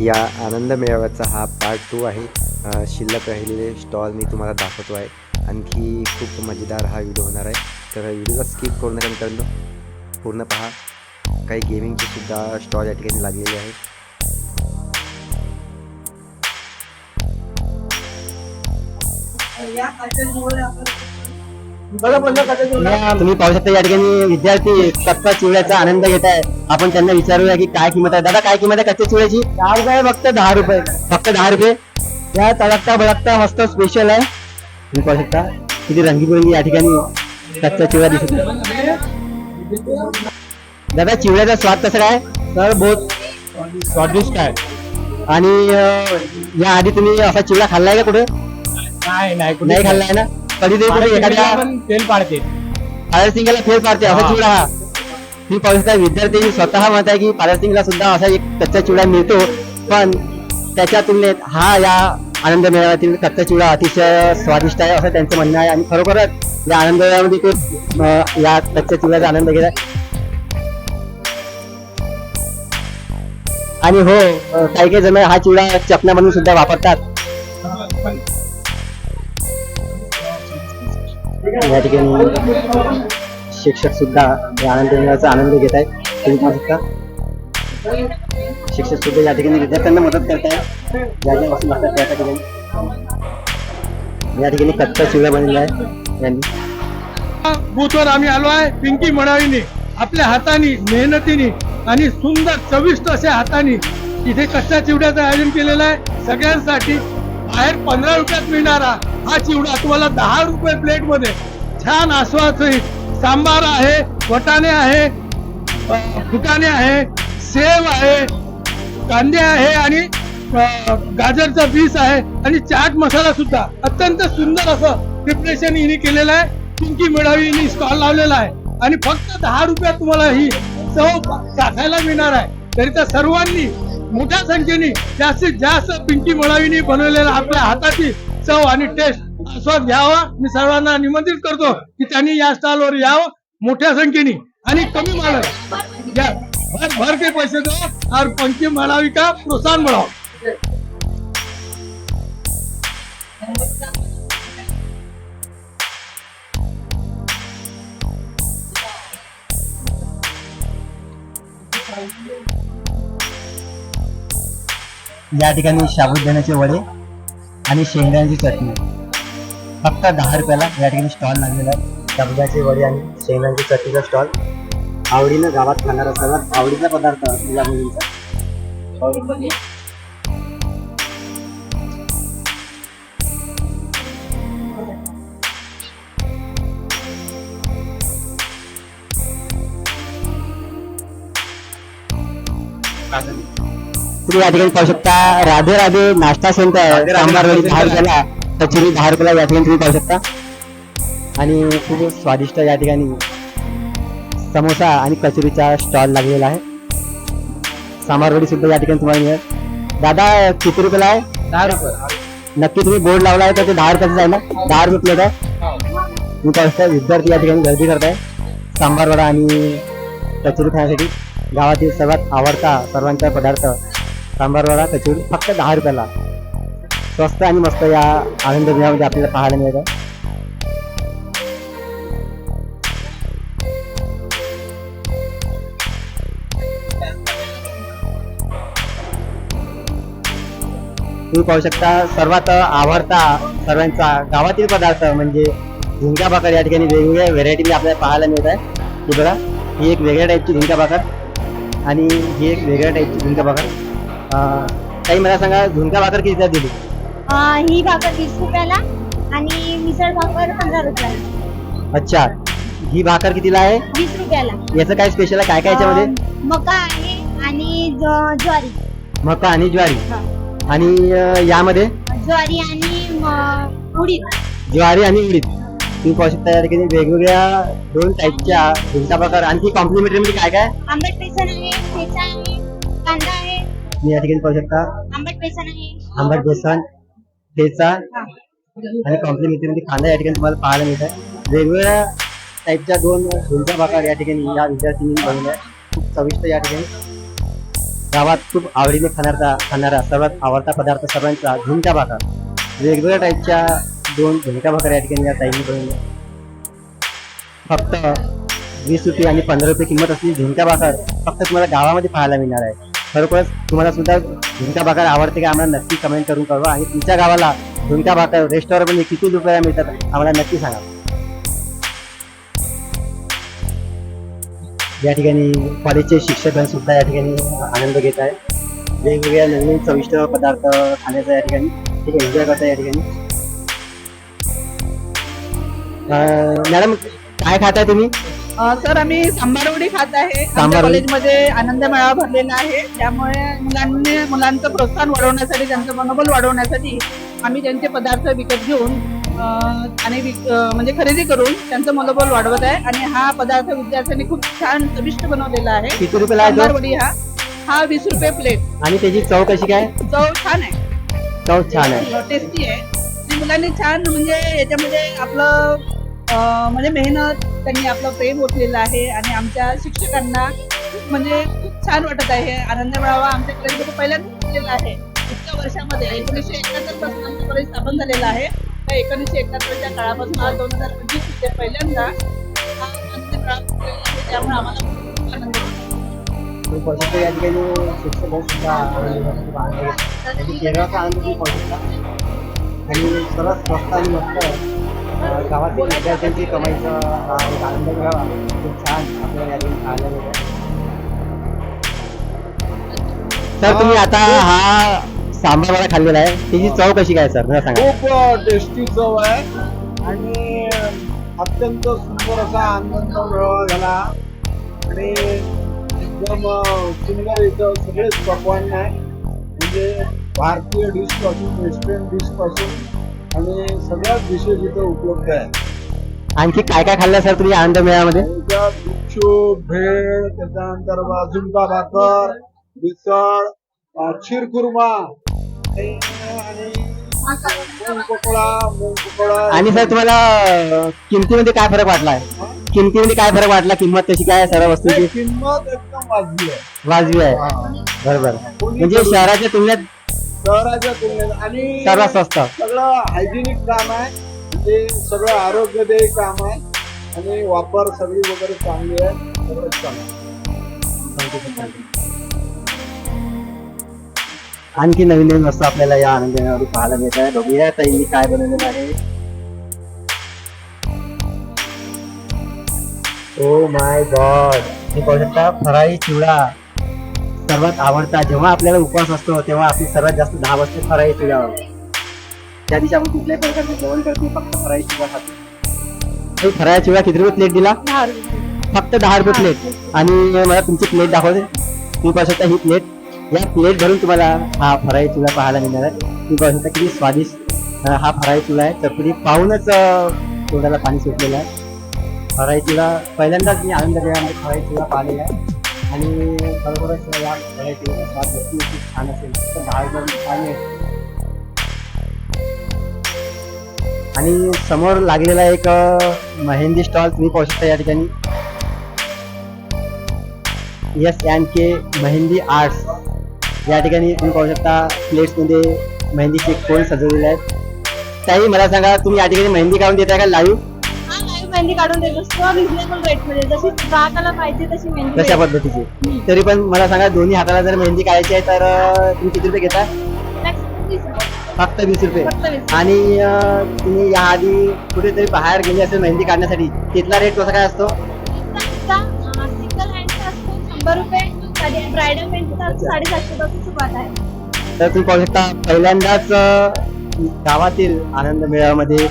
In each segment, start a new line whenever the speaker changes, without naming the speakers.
या आनंद मेळाव्याचा हा part two आहे. शिल्लक राहिलेले स्टॉल मी तुम्हाला दाखवतो आहे. आणखी खूप मजेदार हा व्हिडिओ होणार आहे. तर व्हिडिओला स्किप करू नका मित्रांनो. पूर्ण पहा. काही गेमिंगचे सुद्धा स्टॉल या ठिकाणी लागलेले आहेत
तुम्ही पाहू शकता या ठिकाणी विद्यार्थी कच्चा चिवड्याचा आनंद घेत आहे. आपण त्यांना विचारूया की काय किंमत आहे. दादा काय किंमत आहे कच्च्या चिवड्याची? दहा रुपये फक्त दहा रुपये. फक्त दहा रुपये? या तळकता बळकता मस्त स्पेशल आहे. तुम्ही पाहू शकता किती रंगीबिरंगी या ठिकाणी कच्चा चिवडा दिसत. दादा चिवड्याचा स्वाद कसा काय? तर बहुत स्वादिष्ट आहे. आणि या आधी तुम्ही असा चिवडा खाल्लाय का कुठे?
नाही नाही.
खाल्लाय ना? कधीतरी कुठे एखाद्या
तेल पाडते.
पारसिंगला फेल पाडते असा चिवडा हा. तुम्ही पाहू शकता विद्यार्थी स्वतः म्हणत आहे की पारसिंगला सुद्धा असा एक कच्चा चिवडा मिळतो पण त्याच्या तुलनेत हा या आनंद मेळाव्यातील कच्चा चिवडा अतिशय स्वादिष्ट आहे असं त्यांचं म्हणणं आहे. आणि खरोखरच या आनंद मेळाव्यामध्ये ते अं, या कच्च्या चिवड्याचा आनंद घेत आहे. आणि हो काही काही जण हा चिवडा म्हणून सुद्धा वापरतात. या ठिकाणी शिक्षक सुद्धा या आनंद मेळाव्याचा आनंद घेत आहेत. तुम्ही पाहू शकता. शिक्षक सुद्धा या ठिकाणी विद्यार्थ्यांना मदत करत आहे ज्या लागतात त्या ठिकाणी. या ठिकाणी कच्चा चिवडा बनलेला आहे. यांनी.
बूथवर आम्ही आलो आहे. पिंकी मडावीने आपल्या हाताने मेहनतीने आणि सुंदर चविष्ट अशा हाताने इथे कच्च्या चिवड्याचं आयोजन केलेलं आहे. सगळ्यांसाठी बाहेर पंधरा रुपयात मिळणारा हा चिवडा तुम्हाला दहा रुपये प्लेटमध्ये छान आस्वादसहित सांबार आहे वटाणे आहे फुटाणे आहे सेव आहे कांदे आहे आणि गाजरचा पीस आहे आणि चाट मसाला सुद्धा. अत्यंत सुंदर असं प्रिपरेशन हिने केलेलं आहे. पिंकी मिळावी हिने स्टॉल लावलेला आहे. आणि फक्त दहा रुपयात तुम्हाला ही चव चाखायला मिळणार आहे. तरी त्या सर्वांनी मोठ्या संख्येने जास्तीत जास्त पिंकी मळावीने बनवलेला आपल्या हाताची चव आणि टेस्ट आस्वाद घ्यावा. मी सर्वांना निमंत्रित करतो की त्यांनी या स्टॉलवर यावं मोठ्या संख्येने. आणि कमी मालक. या भर भर के पैसे दो और पंकी मळावी का प्रोत्साहन बढ़ाओ
या ठिकाणी साबुदाण्याचे वडे आणि शेंगदाण्याची चटणी. फक्त दहा रुपयाला या ठिकाणी स्टॉल लागलेला आहे. साबुदाण्याचे वडे आणि शेंगदाण्याची चटणीचा स्टॉल आवडीनं गावात खाणारा सर्वात आवडीचा पदार्थ मुला मुलींचा. तुम्ही या ठिकाणी पाहू शकता. राधे राधे नाश्ता सेंटर सांबार वडी दहा रुपयाला कचोरी दहा रुपयाला या ठिकाणी तुम्ही पाहू शकता. आणि खूप स्वादिष्ट या ठिकाणी समोसा आणि कचोरीचा स्टॉल लागलेला आहे. सांबार वडी सुद्धा या ठिकाणी तुम्हाला मिळेल. दादा किती रुपयाला आहे
दहा रुपये.
नक्की तुम्ही बोर्ड लावला आहे तर ते दहा रुपयाचं आहे ना? दहा रुपये प्लेट आहे. तुम्ही पाहू शकता विद्यार्थी या ठिकाणी गर्दी करताय. सांबार वडा आणि कचोरी खाण्यासाठी गावातील सर्वात आवडता सर्वांचा पदार्थ सांबार वडा कचोरी फक्त दहा रुपयाला स्वस्त आणि मस्त या आनंद दिनामध्ये आपल्याला पाहायला मिळत. आहे तुम्ही पाहू शकता सर्वात आवडता सर्वांचा गावातील पदार्थ म्हणजे झुणका भाकर या ठिकाणी वेगवेगळ्या व्हेरायटी आपल्याला पाहायला मिळत आहे की बघा ही एक वेगळ्या टाईपची झुणका भाकर आणि ही एक वेगळ्या टाईपची झुंका भाकर. ताई मला सांगा झुणका भाकर कितीला दिली?
अं, ही भाकर वीस रुपयाला आणि मिसळ भाकर पंधरा रुपयाला.
अच्छा. ही भाकर कितीला आहे?
वीस रुपयाला.
याचं काय स्पेशल आहे? काय काय याच्यामध्ये?
मका आहे आणि ज- ज्वारी.
मका आणि ज्वारी.
हा.
आणि अं, यामध्ये?
ज्वारी आणि म- उडीद.
ज्वारी आणि उडीद. तुम्ही पाहू शकता या ठिकाणी वेगवेगळ्या दोन टाईपच्या झुणका भाकर. आणखी कॉम्प्लिमेंटरी मध्ये काय काय?
आंबट बेसन आहे ठेचा आहे
तुम्ही या ठिकाणी पाहू शकता.
आंबट बेसन आहे.
आंबट बेसन ठेचा
हा.
आणि कॉम्प्लिमेंटरी मध्ये कांदा या ठिकाणी तुम्हाला पाहायला मिळत आहे वेगवेगळ्या टाईपच्या दोन झुणका भाकर या ठिकाणी या विद्यार्थ्यांनी बनवल्या खूप चविष्ट या ठिकाणी. गावात खूप आवडीने खाणारा खाणारा सर्वात आवडता पदार्थ सर्वांचा झुणका भाकर. वेगवेगळ्या टाईपच्या दोन झुणका भाकर या ठिकाणी या ताईंनी बनवल्या फक्त वीस रुपये आणि पंधरा रुपये किंमत असलेली झुणका भाकर फक्त तुम्हाला गावामध्ये पाहायला मिळणार आहे. खरोखरच तुम्हाला सुद्धा झुणका भाकर आवडते का आम्हाला नक्की कमेंट करून कळवा. आणि तुमच्या गावाला झुणका भाकर रेस्टॉरंटमध्ये किती रुपयाला मिळतात आम्हाला नक्की सांगा. या ठिकाणी कॉलेजचे शिक्षक सुद्धा या ठिकाणी आनंद घेत आहे वेगवेगळ्या नवीन चविष्ट पदार्थ खाण्याचा या ठिकाणी ठीक एन्जॉय करता या ठिकाणी. मॅडम काय खाताय तुम्ही?
सर आम्ही सांबारवडी खात आहे. आमच्या
सांबारवडी?
कॉलेजमध्ये आनंद मेळावा भरलेला आहे. त्यामुळे मुलांनी मुलांचं प्रोत्साहन वाढवण्यासाठी त्यांचं मनोबल वाढवण्यासाठी आम्ही त्यांचे पदार्थ विकत घेऊन अ, आणि विक- अ, म्हणजे खरेदी करून त्यांचं मनोबल वाढवत आहे. आणि हा पदार्थ विद्यार्थ्यांनी खूप छान चविष्ट बनवलेला आहे.
किती आहे तो?
सांबारवडी हा हा वीस रुपये प्लेट
आणि त्याची चव कशी काय?
चव छान आहे.
चव छान आहे.
टेस्टी आहे. आणि मुलांनी छान म्हणजे याच्यामध्ये आपलं अं, म्हणजे मेहनत त्यांनी आपलं प्रेम ओतलेलं आहे आणि आमच्या शिक्षकांना खूप म्हणजे खूप छान वाटत आहे. आनंद मिळावा. आमच्या कॉलेजमध्ये पहिल्यांदा झालेला आहे. इतक्या वर्षामध्ये एकोणीसशे एकाहत्तरपासून आमचं कॉलेज स्थापन झालेलं आहे. त्या एकोणीसशे एकाहत्तरच्या काळापासून आज दोन हजार पंचवीसमध्ये पहिल्यांदा हा आनंद मेळावा त्यामुळे आम्हाला खूप आनंद होतो.
या ठिकाणी शिक्षक सुद्धा आनंद घेतात, आनंद घेतात. आणि सर्वात स्वस्त आणि मस्त गावातील विद्यार्थ्यांची कमाईचा हा एक आनंद मिळावा खूप छान. आपल्याला या ठिकाणी पाहायला मिळत तर तुम्ही आता हा सांबार वडा खाल्लेला आहे. त्याची चव कशी काय सर? मला सांगा.
खूप टेस्टी चव आहे. आणि अत्यंत सुंदर असा आनंद मेळावा झाला. आणि एकदम सुंदर इथं सगळेच पकवान आहे. म्हणजे भारतीय डिशपासून वेस्टर्न डिशपासून आणि सगळ्याच डिशेस इथं उपलब्ध आहे
आणखी काय काय खाल्लं सर तुम्ही आनंद मेळामध्ये
त्याच्यात गुपचूप भेळ त्याच्यानंतर झुणका भाकर मिसळ अं, आणि आणि मूग पकोडा मूग पकोडा.
आणि सर तुम्हाला अं, किमतीमध्ये काय फरक वाटला आहे किमतीमध्ये काय फरक वाटला? किंमत कशी काय आहे सर्व वस्तूंची?
किंमत एकदम वाजवी आहे.
वाजवी आहे. बरोबर. म्हणजे शहराच्या तुलनेत
शहराच्या तुलनेत आणि सगळं हायजेनिक काम आहे. म्हणजे सगळं आरोग्यदायी काम आहे. आणि वापर सगळी वगैरे चांगली आहे. सगळं चांगलं
आणखी नवीन नवीन वस्तू आपल्याला या आनंद मेळाव्यामध्ये पाहायला मिळत आहे बघूया ताईंनी काय बनवलेलं आहे. ओ माय गॉड हे पाहू शकता फराळी चिवडा. सर्वात आवडता जेव्हा आपल्याला उपवास असतो तेव्हा आपली सर्वात जास्त दहा वाजता फराळी चिवड्यावर त्या दिवशी आपण कुठल्याही प्रकारचे जेवण करतो फक्त फराळी चिवडा खातो फराळी चिवडा किती रुपये प्लेट दिला. फक्त दहा रुपये प्लेट आणि मला तुमची प्लेट दाखवते. तुम्ही पाहू शकता ही प्लेट या प्लेट भरून तुम्हाला हा फराळी चुला पाहायला मिळणार आहे. तुम्ही पाहू शकता किती स्वादिष्ट हा फराळी चुला आहे. चटणी पाहूनच तोंडाला पाणी सुटलेलं आहे. फराळी चुला पहिल्यांदाच मी आनंद फराळी चुला पाहिलेला आहे. आणि खरोखरच या व्हरायटी स्वाद नक्की खूप छान असेल तर दहा रुपये पाणी आहे. आणि समोर लागलेला एक मेहंदी स्टॉल तुम्ही पाहू शकता या ठिकाणी. S and K mehndi arts या ठिकाणी तुम्ही पाहू शकता प्लेट्समध्ये मेहंदीचे कोण सजवलेले आहेत. त्याही मला सांगा तुम्ही या ठिकाणी मेहंदी काढून देताय का लाईव्ह
मेहंदी काढून देत. असतो रिजनेबल रेटमध्ये. जशी ग्राहकाला पाहिजे तशी मेहंदी
कशा
भेटते.
पद्धतीची. तरी पण मला सांगा दोन्ही हाताला जर मेहंदी काढायची आहे तर अं, तुम्ही किती रुपये घेता?
Maximum वीस रुपये.
फक्त वीस रुपये.
फक्त वीस
आणि अं, तुम्ही याआधी कुठेतरी बाहेर गेले असेल मेहंदी काढण्यासाठी तिथला रेट कसा काय असतो?
सिंगल हँडचा असतो शंभर रुपये. साडी ब्रायडल मेहंदीचा असतो साडेसातशे पासून सुरुवात आहे.
तर तुम्ही पाहू शकता पहिल्यांदाच अं, गावातील आनंद मेळाव्यामध्ये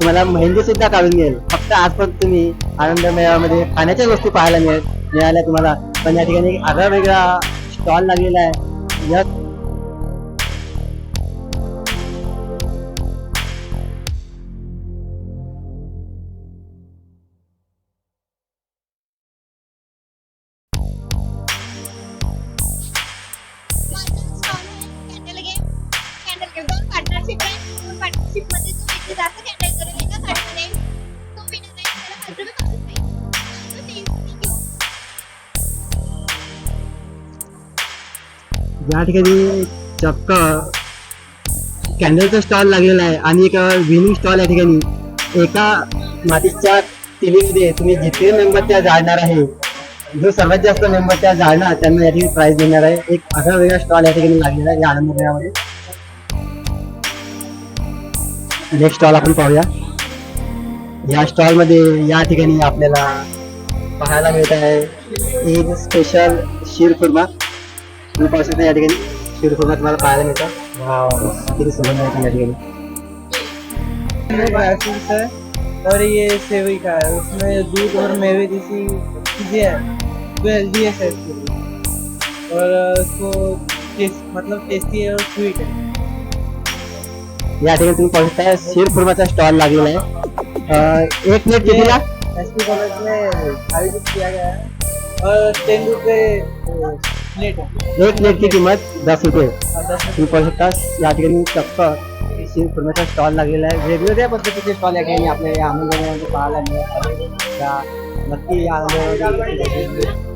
तुम्हाला मेहंदी सुद्धा काढून मिळेल. फक्त आजपर्यंत तुम्ही आनंद मेळाव्यामध्ये खाण्याच्या वस्तू पाहायला मिळेल. मिळाल्या तुम्हाला. पण या ठिकाणी आगळा वेगळा स्टॉल लागलेला आहे. या या ठिकाणी चक्क कॅन्डलचा स्टॉल लागलेला आहे आणि एक विनिंग स्टॉल या ठिकाणी. एका मातीच्या टीव्हीमध्ये तुम्ही जितके मेंबरच्या जाळणार आहे जो सर्वात जास्त मेंबरच्या जाळणार त्यांना या ठिकाणी प्राईज देणार आहे. एक असा वेगळा स्टॉल या ठिकाणी लागलेला आहे या आनंद मेळामध्ये नेक्स्ट स्टॉल आपण पाहूया. या स्टॉलमध्ये या ठिकाणी आपल्याला पाहायला मिळत आहे. एक स्पेशल शिरखुर्मा. तुम्ही पाहू
है और ये सेवई का है उसमें दूध और मेवे जैसी चीज़ें हैं जो हेल्दी है सेहत के लिए और उसको टेस्ट मतलब टेस्टी है और स्वीट है
या ठिकाणी तुम्ही स्टॉल लागलेला अं, एक
एस पी कॉलेज में किया गया है और टेन रुपये प्लेट है।
एक प्लेट की किंमत दस रुपये तुम्ही पाहू शकता या ठिकाणी चक्क। स्टॉल लागलेला आहे वेगवेगळ्या पद्धतीचे स्टॉल या ठिकाणी आपल्याला या आनंदमध्ये पाहायला मिळत आहे त्या नक्की या आनंदमध्ये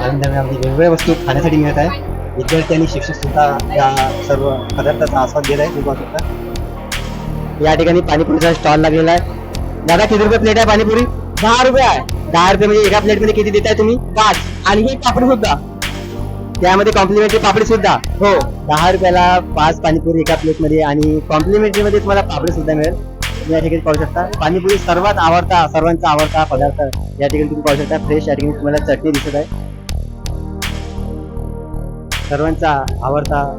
आनंदामध्ये वेगवेगळ्या वस्तू खाण्यासाठी मिळत आहे विद्यार्थी आणि शिक्षक सुद्धा या सर्व पदार्थाचा आस्वाद घेत आहे तुम्हाला सुद्धा. या ठिकाणी पाणीपुरीचा स्टॉल लागलेला आहे. दादा किती रुपये प्लेट आहे पाणीपुरी? दहा रुपये आहे. दहा रुपये म्हणजे एका प्लेटमध्ये किती देताय तुम्ही? पाच. आणि ही पापडी सुद्धा. त्यामध्ये कॉम्प्लिमेंटरी पापडी सुद्धा. हो दहा रुपयाला पाच पाणीपुरी एका प्लेटमध्ये आणि कॉम्प्लिमेंटरी मध्ये तुम्हाला पापडी सुद्धा मिळेल. तुम्ही या ठिकाणी पाहू शकता. पाणीपुरी सर्वात आवडता सर्वांचा आवडता पदार्थ या ठिकाणी तुम्ही पाहू शकता. फ्रेश या ठिकाणी तुम्हाला चटणी दिसत आहे. सर्वांचा आवडता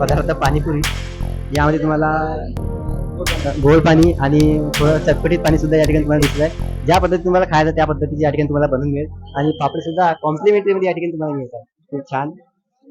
पदार्थ पाणीपुरी. यामध्ये तुम्हाला गोड पाणी आणि थोडं चटपटीत पाणी सुद्धा या ठिकाणी तुम्हाला दिसत आहे. ज्या पद्धतीत तुम्हाला खायचं त्या पद्धतीची या ठिकाणी तुम्हाला बनवून मिळेल. आणि पापडी सुद्धा कॉम्प्लिमेंटरी मध्ये या ठिकाणी तुम्हाला मिळतात. खूप छान.